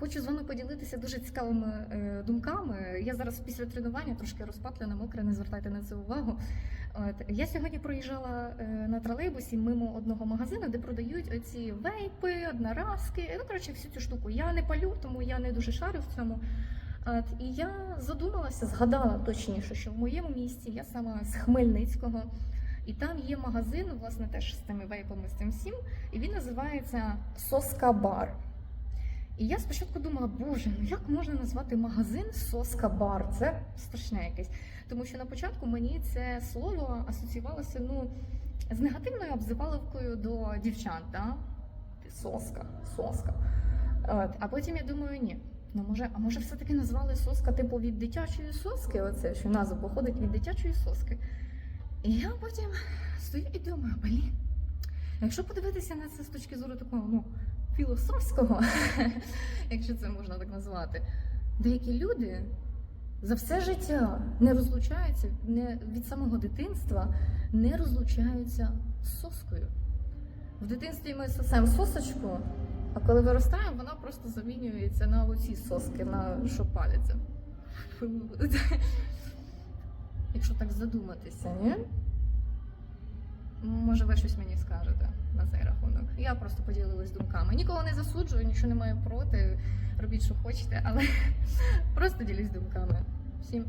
Хочу з вами поділитися дуже цікавими е, думками. Я зараз після тренування трошки розпатлена, мокра, не звертайте на це увагу. От я сьогодні проїжджала е, на тролейбусі мимо одного магазину, де продають оці вейпи, одноразки. Ну коротше, всю цю штуку. Я не палю, тому я не дуже шарю в цьому. От, і я задумалася, згадала точніше, що в моєму місті я сама з Хмельницького, і там є магазин, власне, теж з тими вейпами, з цим всім, і він називається Соска Бар. І я спочатку думала, боже, ну як можна назвати магазин Соска Бар? Це страшне якесь. Тому що на початку мені це слово асоціювалося ну, з негативною обзиваловкою до дівчат. Да? Соска, соска. От. А потім я думаю, ні. Ну, може, а може, все-таки назвали соска типу від дитячої соски? Оце що назва походить від дитячої соски. І я потім стою і думаю, блін, якщо подивитися на це з точки зору такого, ну, філософського, якщо це можна так назвати, деякі люди за все життя не розлучаються не, від самого дитинства, не розлучаються з соскою. В дитинстві ми сосемо сосочку, а коли виростаємо, вона просто замінюється на оці соски, на що паляться. Якщо так задуматися, ні? Може, ви щось мені скажете на цей рахунок. Я просто поділилась думками. Нікого не засуджую, нічого не маю проти. Робіть, що хочете, але просто ділюсь думками. Всім